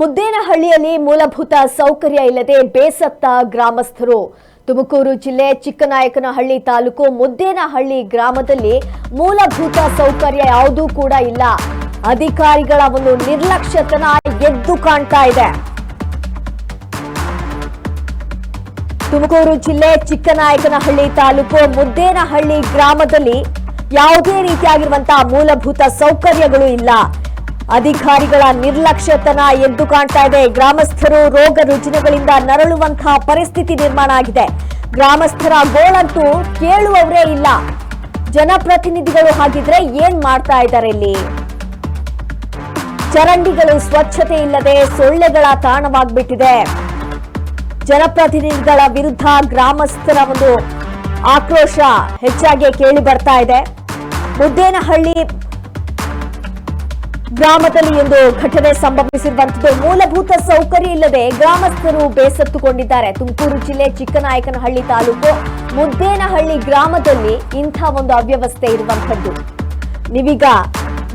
ಮುದ್ದೇನಹಳ್ಳಿಯಲ್ಲಿ ಮೂಲಭೂತ ಸೌಕರ್ಯ ಇಲ್ಲದೆ ಬೇಸತ್ತ ಗ್ರಾಮಸ್ಥರು. ತುಮಕೂರು ಜಿಲ್ಲೆ ಚಿಕ್ಕನಾಯಕನಹಳ್ಳಿ ತಾಲೂಕು ಮುದ್ದೇನಹಳ್ಳಿ ಗ್ರಾಮದಲ್ಲಿ ಮೂಲಭೂತ ಸೌಕರ್ಯ ಯಾವುದೂ ಕೂಡ ಇಲ್ಲ. ಅಧಿಕಾರಿಗಳ ಒಂದು ನಿರ್ಲಕ್ಷ್ಯತನ ಎದ್ದು ಕಾಣ್ತಾ ಇದೆ. ತುಮಕೂರು ಜಿಲ್ಲೆ ಚಿಕ್ಕನಾಯಕನಹಳ್ಳಿ ತಾಲೂಕು ಮುದ್ದೇನಹಳ್ಳಿ ಗ್ರಾಮದಲ್ಲಿ ಯಾವುದೇ ರೀತಿಯಾಗಿರುವಂತಹ ಮೂಲಭೂತ ಸೌಕರ್ಯಗಳು ಇಲ್ಲ. ಅಧಿಕಾರಿಗಳ ನಿರ್ಲಕ್ಷ್ಯತನ ಎದ್ದು ಕಾಣ್ತಾ ಇದೆ. ಗ್ರಾಮಸ್ಥರು ರೋಗ ರುಜಿನಗಳಿಂದ ನರಳುವಂತಹ ಪರಿಸ್ಥಿತಿ ನಿರ್ಮಾಣ ಆಗಿದೆ. ಗ್ರಾಮಸ್ಥರ ಗೋಳಂತೂ ಕೇಳುವವರೇ ಇಲ್ಲ. ಜನಪ್ರತಿನಿಧಿಗಳು ಹಾಗಿದ್ರೆ ಏನ್ ಮಾಡ್ತಾ ಇದ್ದಾರೆ ಇಲ್ಲಿ? ಚರಂಡಿಗಳು ಸ್ವಚ್ಛತೆ ಇಲ್ಲದೆ ಸೊಳ್ಳೆಗಳ ತಾಣವಾಗ್ಬಿಟ್ಟಿದೆ. ಜನಪ್ರತಿನಿಧಿಗಳ ವಿರುದ್ಧ ಗ್ರಾಮಸ್ಥರ ಒಂದು ಆಕ್ರೋಶ ಹೆಚ್ಚಾಗಿ ಕೇಳಿ ಬರ್ತಾ ಇದೆ. ಮುದ್ದೇನಹಳ್ಳಿ ಗ್ರಾಮದಲ್ಲಿ ಒಂದು ಘಟನೆ ಸಂಭವಿಸಿರುವಂತದ್ದು ಮೂಲಭೂತ ಸೌಕರ್ಯ ಇಲ್ಲದೆ ಗ್ರಾಮಸ್ಥರು ಬೇಸತ್ತುಕೊಂಡಿದ್ದಾರೆ. ತುಮಕೂರು ಜಿಲ್ಲೆ ಚಿಕ್ಕನಾಯಕನಹಳ್ಳಿ ತಾಲೂಕು ಮುದ್ದೇನಹಳ್ಳಿ ಗ್ರಾಮದಲ್ಲಿ ಇಂಥ ಒಂದು ಅವ್ಯವಸ್ಥೆ ಇರುವಂತದ್ದು ನೀವೀಗ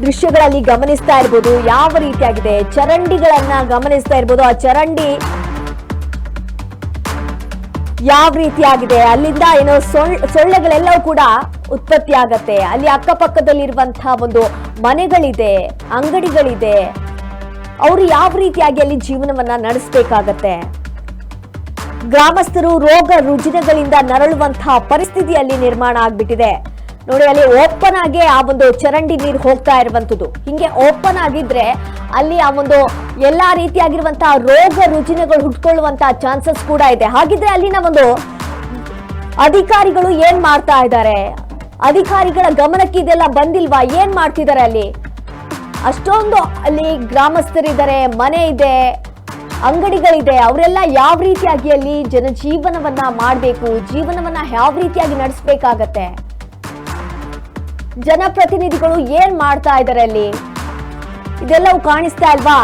ದೃಶ್ಯಗಳಲ್ಲಿ ಗಮನಿಸ್ತಾ ಇರ್ಬೋದು, ಯಾವ ರೀತಿಯಾಗಿದೆ, ಚರಂಡಿಗಳನ್ನ ಗಮನಿಸ್ತಾ ಇರ್ಬೋದು. ಆ ಚರಂಡಿ ಯಾವ ರೀತಿಯಾಗಿದೆ, ಅಲ್ಲಿಂದ ಏನೋ ಸೊಳ್ ಸೊಳ್ಳೆಗಳೆಲ್ಲವೂ ಕೂಡ ಉತ್ಪತ್ತಿ ಆಗತ್ತೆ ಅಲ್ಲಿ ಅಕ್ಕಪಕ್ಕದಲ್ಲಿರುವಂತಹ ಒಂದು ಮನೆಗಳಿದೆ, ಅಂಗಡಿಗಳಿದೆ. ಅವರು ಯಾವ ರೀತಿಯಾಗಿ ಅಲ್ಲಿ ಜೀವನವನ್ನ ನಡೆಸಬೇಕಾಗತ್ತೆ? ಗ್ರಾಮಸ್ಥರು ರೋಗ ರುಜಿನಗಳಿಂದ ನರಳುವಂತಹ ಪರಿಸ್ಥಿತಿ ಅಲ್ಲಿ ನಿರ್ಮಾಣ ಆಗ್ಬಿಟ್ಟಿದೆ. ನೋಡಿ, ಅಲ್ಲಿ ಓಪನ್ ಆಗಿ ಆ ಒಂದು ಚರಂಡಿ ನೀರು ಹೋಗ್ತಾ ಇರುವಂತದ್ದು ಹಿಂಗೆ ಓಪನ್ ಆಗಿದ್ರೆ ಅಲ್ಲಿ ಆ ಒಂದು ಎಲ್ಲಾ ರೀತಿಯಾಗಿರುವಂತಹ ರೋಗ ರುಜಿನಗಳು ಹುಟ್ಕೊಳ್ಳುವಂತಹ ಚಾನ್ಸಸ್ ಕೂಡ ಇದೆ. ಹಾಗಿದ್ರೆ ಅಲ್ಲಿನ ಒಂದು ಅಧಿಕಾರಿಗಳು ಏನ್ ಮಾಡ್ತಾ ಇದ್ದಾರೆ? ಅಧಿಕಾರಿಗಳ ಗಮನಕ್ಕೆ ಇದೆಲ್ಲ ಬಂದಿಲ್ವಾ? ಏನ್ ಮಾಡ್ತಿದ್ದಾರೆ ಅಲ್ಲಿ? ಅಷ್ಟೊಂದು ಅಲ್ಲಿ ಗ್ರಾಮಸ್ಥರಿದ್ದಾರೆ, ಮನೆ ಇದೆ, ಅಂಗಡಿಗಳಿದೆ. ಅವರೆಲ್ಲ ಯಾವ ರೀತಿಯಾಗಿ ಅಲ್ಲಿ ಜನಜೀವನವನ್ನ ಮಾಡಬೇಕು? ಜೀವನವನ್ನ ಯಾವ ರೀತಿಯಾಗಿ ನಡೆಸಬೇಕಾಗತ್ತೆ? ಜನಪ್ರತಿನಿಧಿಗಳು ಏನ್ ಮಾಡ್ತಾ ಇದ್ದಾರೆ ಅಲ್ಲಿ? ಇದೆಲ್ಲವೂ ಕಾಣಿಸ್ತಾ ಇಲ್ವಾ?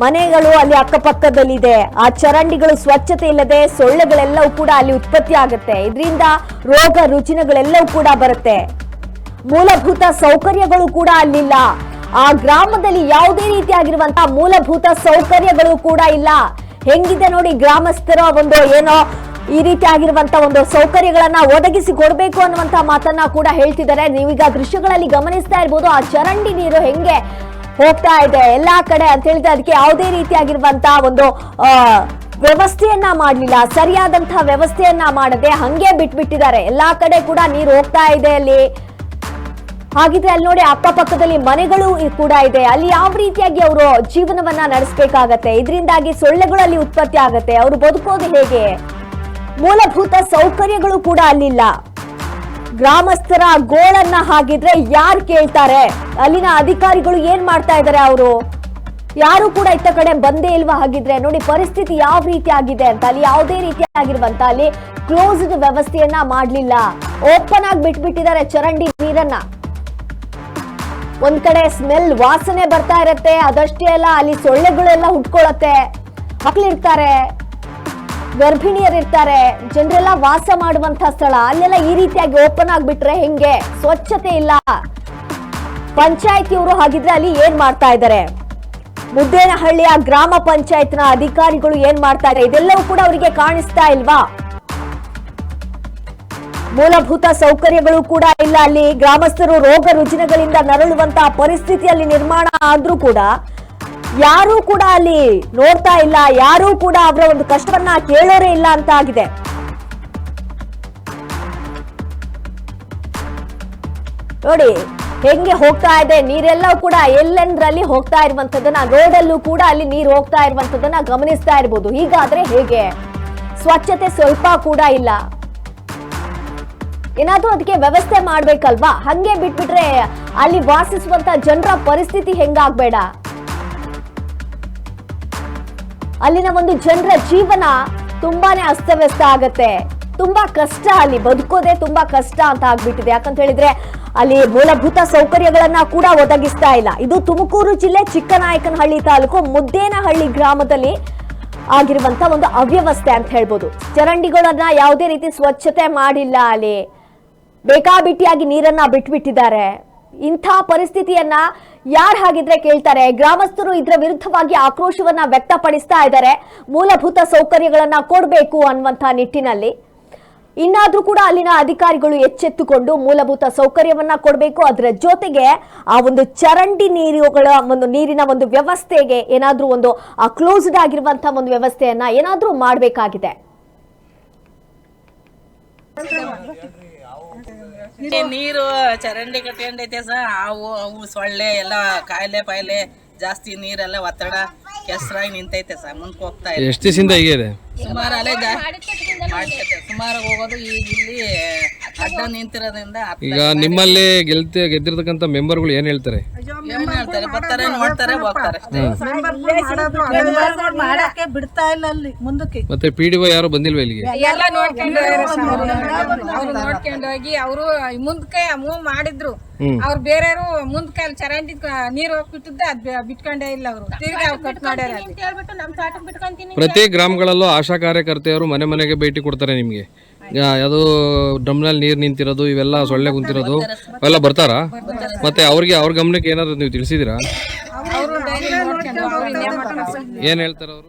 ಮನೆಗಳು ಅಲ್ಲಿ ಅಕ್ಕಪಕ್ಕದಲ್ಲಿದೆ. ಆ ಚರಂಡಿಗಳು ಸ್ವಚ್ಛತೆ ಇಲ್ಲದೆ ಸೊಳ್ಳೆಗಳೆಲ್ಲವೂ ಕೂಡ ಅಲ್ಲಿ ಉತ್ಪತ್ತಿ ಆಗುತ್ತೆ. ಇದರಿಂದ ರೋಗ ರುಜಿನಗಳೆಲ್ಲವೂ ಕೂಡ ಬರುತ್ತೆ. ಮೂಲಭೂತ ಸೌಕರ್ಯಗಳು ಕೂಡ ಅಲ್ಲಿಲ್ಲ. ಆ ಗ್ರಾಮದಲ್ಲಿ ಯಾವುದೇ ರೀತಿಯಾಗಿರುವಂತಹ ಮೂಲಭೂತ ಸೌಕರ್ಯಗಳು ಕೂಡ ಇಲ್ಲ. ಹೆಂಗಿದೆ ನೋಡಿ ಗ್ರಾಮಸ್ಥರ ಒಂದು ಏನೋ ಈ ರೀತಿ ಆಗಿರುವಂತ ಒಂದು ಸೌಕರ್ಯಗಳನ್ನ ಒದಗಿಸಿ ಕೊಡಬೇಕು ಅನ್ನುವಂತಹ ಮಾತನ್ನ ಕೂಡ ಹೇಳ್ತಿದ್ದಾರೆ. ನೀವೀಗ ದೃಶ್ಯಗಳಲ್ಲಿ ಗಮನಿಸ್ತಾ ಇರ್ಬೋದು, ಆ ಚರಂಡಿ ನೀರು ಹೆಂಗೆ ಹೋಗ್ತಾ ಇದೆ ಎಲ್ಲಾ ಕಡೆ ಅಂತ ಹೇಳಿದ್ರೆ ಅದಕ್ಕೆ ಯಾವುದೇ ರೀತಿಯಾಗಿರುವಂತಹ ಒಂದು ವ್ಯವಸ್ಥೆಯನ್ನ ಮಾಡಲಿಲ್ಲ. ಸರಿಯಾದಂತಹ ವ್ಯವಸ್ಥೆಯನ್ನ ಮಾಡದೆ ಹಂಗೆ ಬಿಟ್ಬಿಟ್ಟಿದ್ದಾರೆ. ಎಲ್ಲಾ ಕಡೆ ಕೂಡ ನೀರು ಹೋಗ್ತಾ ಇದೆ ಅಲ್ಲಿ. ಹಾಗಿದ್ರೆ ಅಲ್ಲಿ ನೋಡಿ ಅಕ್ಕಪಕ್ಕದಲ್ಲಿ ಮನೆಗಳು ಕೂಡ ಇದೆ. ಅಲ್ಲಿ ಯಾವ ರೀತಿಯಾಗಿ ಅವರು ಜೀವನವನ್ನ ನಡೆಸಬೇಕಾಗತ್ತೆ? ಇದರಿಂದಾಗಿ ಸೊಳ್ಳೆಗಳು ಅಲ್ಲಿ ಉತ್ಪತ್ತಿ ಆಗತ್ತೆ. ಅವರು ಬದುಕೋದು ಹೇಗೆ? ಮೂಲಭೂತ ಸೌಕರ್ಯಗಳು ಕೂಡ ಅಲ್ಲಿಲ್ಲ. ಗ್ರಾಮಸ್ಥರ ಗೋಳನ್ನ ಹಾಗಿದ್ರೆ ಯಾರು ಕೇಳ್ತಾರೆ? ಅಲ್ಲಿನ ಅಧಿಕಾರಿಗಳು ಏನ್ ಮಾಡ್ತಾ ಇದ್ದಾರೆ ಅವರು? ಯಾರು ಕೂಡ ಇತ್ತ ಕಡೆ ಬಂದೇ ಇಲ್ವಾ ಹಾಗಿದ್ರೆ? ನೋಡಿ, ಪರಿಸ್ಥಿತಿ ಯಾವ ರೀತಿ ಆಗಿದೆ ಅಂತ, ಅಲ್ಲಿ ಯಾವುದೇ ರೀತಿ ಆಗಿರುವಂತ ಅಲ್ಲಿ ಕ್ಲೋಸ್ಡ್ ವ್ಯವಸ್ಥೆಯನ್ನ ಮಾಡ್ಲಿಲ್ಲ. ಓಪನ್ ಆಗಿ ಬಿಟ್ಬಿಟ್ಟಿದ್ದಾರೆ ಚರಂಡಿ ನೀರನ್ನ. ಒಂದ್ ಕಡೆ ಸ್ಮೆಲ್ ವಾಸನೆ ಬರ್ತಾ ಇರತ್ತೆ, ಅದಷ್ಟೇ ಅಲ್ಲ, ಅಲ್ಲಿ ಸೊಳ್ಳೆಗಳೆಲ್ಲ ಹುಟ್ಕೊಳತ್ತೆ. ಮಕ್ಳಿರ್ತಾರೆ. ಗರ್ಭಿಣಿಯರಿರ್ತಾರೆ. ಜನರೆಲ್ಲ ವಾಸ ಮಾಡುವಂತ ಸ್ಥಳ. ಅಲ್ಲೆಲ್ಲ ಈ ರೀತಿಯಾಗಿ ಓಪನ್ ಆಗ್ಬಿಟ್ರೆ ಹೆಂಗೆ? ಸ್ವಚ್ಛತೆ ಇಲ್ಲ. ಪಂಚಾಯತಿಯವರು ಹಾಗಿದ್ರೆ ಅಲ್ಲಿ ಏನ್ ಮಾಡ್ತಾ ಇದ್ದಾರೆ ಮುದ್ದೇನಹಳ್ಳಿಯ ಗ್ರಾಮ ಪಂಚಾಯತ್ನ ಅಧಿಕಾರಿಗಳು ಏನ್ ಮಾಡ್ತಾ ಇದ್ದಾರೆ ಇದೆಲ್ಲವೂ ಕೂಡ ಅವರಿಗೆ ಕಾಣಿಸ್ತಾ ಇಲ್ವಾ? ಮೂಲಭೂತ ಸೌಕರ್ಯಗಳು ಕೂಡ ಇಲ್ಲ ಅಲ್ಲಿ. ಗ್ರಾಮಸ್ಥರು ರೋಗ ರುಜಿನಗಳಿಂದ ನರಳುವಂತಹ ಪರಿಸ್ಥಿತಿಯಲ್ಲಿ ನಿರ್ಮಾಣ ಆದ್ರೂ ಕೂಡ ಯಾರೂ ಕೂಡ ಅಲ್ಲಿ ನೋಡ್ತಾ ಇಲ್ಲ, ಯಾರೂ ಕೂಡ ಅವರ ಒಂದು ಕಷ್ಟವನ್ನ ಕೇಳೋರೇ ಇಲ್ಲ ಅಂತ ಆಗಿದೆ. ನೋಡಿ, ಹೆಂಗೆ ಹೋಗ್ತಾ ಇದೆ, ನೀರೆಲ್ಲವೂ ಕೂಡ ಎಲ್ಲೆಂದ್ರಲ್ಲಿ ಹೋಗ್ತಾ ಇರುವಂತದನ್ನ ಅಲ್ಲೂ ಕೂಡ ಅಲ್ಲಿ ನೀರು ಹೋಗ್ತಾ ಇರುವಂತದ್ದನ್ನ ಗಮನಿಸ್ತಾ ಇರ್ಬೋದು. ಹೀಗಾದ್ರೆ ಹೇಗೆ? ಸ್ವಚ್ಛತೆ ಸ್ವಲ್ಪ ಕೂಡ ಇಲ್ಲ. ಏನಾದ್ರೂ ಅದಕ್ಕೆ ವ್ಯವಸ್ಥೆ ಮಾಡ್ಬೇಕಲ್ವಾ? ಹಂಗೆ ಬಿಟ್ಬಿಟ್ರೆ ಅಲ್ಲಿ ವಾಸಿಸುವಂತ ಜನರ ಪರಿಸ್ಥಿತಿ ಹೆಂಗಾಗ್ಬೇಡ? ಅಲ್ಲಿನ ಒಂದು ಜನರ ಜೀವನ ತುಂಬಾನೇ ಅಸ್ತವ್ಯಸ್ತ ಆಗತ್ತೆ. ತುಂಬಾ ಕಷ್ಟ ಅಲ್ಲಿ. ಬದುಕೋದೇ ತುಂಬಾ ಕಷ್ಟ ಅಂತ ಆಗ್ಬಿಟ್ಟಿದೆ. ಯಾಕಂತ ಹೇಳಿದ್ರೆ ಅಲ್ಲಿ ಮೂಲಭೂತ ಸೌಕರ್ಯಗಳನ್ನ ಕೂಡ ಒದಗಿಸ್ತಾ ಇಲ್ಲ. ಇದು ತುಮಕೂರು ಜಿಲ್ಲೆ ಚಿಕ್ಕನಾಯಕನಹಳ್ಳಿ ತಾಲೂಕು ಮುದ್ದೇನಹಳ್ಳಿ ಗ್ರಾಮದಲ್ಲಿ ಆಗಿರುವಂತ ಒಂದು ಅವ್ಯವಸ್ಥೆ ಅಂತ ಹೇಳ್ಬೋದು. ಚರಂಡಿಗಳನ್ನ ಯಾವುದೇ ರೀತಿ ಸ್ವಚ್ಛತೆ ಮಾಡಿಲ್ಲ ಅಲ್ಲಿ. ಬೇಕಾಬಿಟ್ಟಿಯಾಗಿ ನೀರನ್ನ ಬಿಟ್ಬಿಟ್ಟಿದ್ದಾರೆ. ಇಂಥ ಪರಿಸ್ಥಿತಿಯನ್ನ ಯಾರು ಹಾಗಿದ್ರೆ ಕೇಳ್ತಾರೆ? ಗ್ರಾಮಸ್ಥರು ಇದರ ವಿರುದ್ಧವಾಗಿ ಆಕ್ರೋಶವನ್ನ ವ್ಯಕ್ತಪಡಿಸ್ತಾ ಇದ್ದಾರೆ ಮೂಲಭೂತ ಸೌಕರ್ಯಗಳನ್ನ ಕೊಡಬೇಕು ಅನ್ನುವಂಥ ನಿಟ್ಟಿನಲ್ಲಿ. ಇನ್ನಾದ್ರೂ ಕೂಡ ಅಲ್ಲಿನ ಅಧಿಕಾರಿಗಳು ಎಚ್ಚೆತ್ತುಕೊಂಡು ಮೂಲಭೂತ ಸೌಕರ್ಯವನ್ನ ಕೊಡಬೇಕು. ಅದರ ಜೊತೆಗೆ ಆ ಒಂದು ಚರಂಡಿ ನೀರುಗಳ ಒಂದು ನೀರಿನ ಒಂದು ವ್ಯವಸ್ಥೆಗೆ ಏನಾದ್ರೂ ಒಂದು ಕ್ಲೋಸ್ಡ್ ಆಗಿರುವಂತಹ ಒಂದು ವ್ಯವಸ್ಥೆಯನ್ನ ಏನಾದ್ರೂ ಮಾಡಬೇಕಾಗಿದೆ? ನೀರು ಚರಂಡಿ ಕಟ್ಕೊಂಡೈತೆ ಸರ್ ಹಾವು ಅವು ಸೊಳ್ಳೆ ಎಲ್ಲ ಕಾಯಿಲೆ ಪಾಯಿಲೆ ಜಾಸ್ತಿ ನೀರೆಲ್ಲ ಒತ್ತಡ ಕೆಸರಾಗಿ ನಿಂತೈತೆ ಸರ್ ಮುಂದಕ್ಕೆ ಹೋಗ್ತಾ ಇದೆ. ಎಷ್ಟು ದಿವಸದಿಂದ ಸುಮಾರು ಮಾಡ್ತೈತೆ. ಸುಮಾರು ಹೋಗೋದು. ಈಗ ಇಲ್ಲಿ ಅಡ್ಡ ನಿಂತಿರೋದ್ರಿಂದ ಈಗ ನಿಮ್ಮಲ್ಲಿ ಗೆಲ್ತಿ ಗೆದ್ದಿರ್ತಕ್ಕಂಥ ಮೆಂಬರ್ಗಳು ಏನು ಹೇಳ್ತಾರೆ? ಏನ್ ಹೇಳ್ತಾರೆ? ಬರ್ತಾರೆ ನೋಡ್ತಾರೆ ಹೋಗ್ತಾರೆ. ಮಾಡಕ್ಕೆ ಬಿಡ್ತಾ ಇಲ್ಲ ಅಲ್ಲಿ ಮುಂದಕ್ಕೆ. ಮತ್ತೆ ಪಿ ಡಿ ಯಾರು ಬಂದಿಲ್ವಾ ಇಲ್ಲಿಗೆ? ಎಲ್ಲ ನೋಡ್ಕೊಂಡು ಅವ್ರು ನೋಡ್ಕೊಂಡು ಹೋಗಿ ಅವರು ಮುಂದಕ್ಕೆ ಮೂವ್ ಮಾಡಿದ್ರು. ಅವ್ರು ಬೇರೆಯವರು ಮುಂದಕ್ಕೆ ಅಲ್ಲಿ ಚರಂಡಿ ನೀರು ಹೋಗ್ಬಿಟ್ಟಿದ್ದೆ ಅದ್ ಬಿಟ್ಕೊಂಡೇ ಇಲ್ಲ ಅವರು. ತಿರ್ಗಿ ಅವ್ರು ಕಟ್ ಮಾಡ್ಯಾರ ಅಲ್ಲಿ. ಹೇಳ್ಬಿಟ್ಟು ನಮ್ಮ ತೋಟಕ್ಕೆ ಬಿಟ್ಕೊಂತೀನಿ ಪ್ರತಿ ಗ್ರಾಮಗಳಲ್ಲೂ ಆಶಾ ಕಾರ್ಯಕರ್ತೆಯರು ಮನೆ ಮನೆಗೆ ಭೇಟಿ ಕೊಡ್ತಾರೆ ನಿಮಗೆ. ಯಾವುದು ಡ್ರಮ್ನಲ್ಲಿ ನೀರು ನಿಂತಿರೋದು ಇವೆಲ್ಲ ಸೊಳ್ಳೆ ಕುಂತಿರೋದು ಅವೆಲ್ಲ ಬರ್ತಾರಾ ಮತ್ತೆ ಅವ್ರಿಗೆ ಅವ್ರ ಗಮನಕ್ಕೆ ಏನಾದ್ರು ನೀವು ತಿಳಿಸಿದಿರಾ? ಏನು ಹೇಳ್ತಾರೆ ಅವರು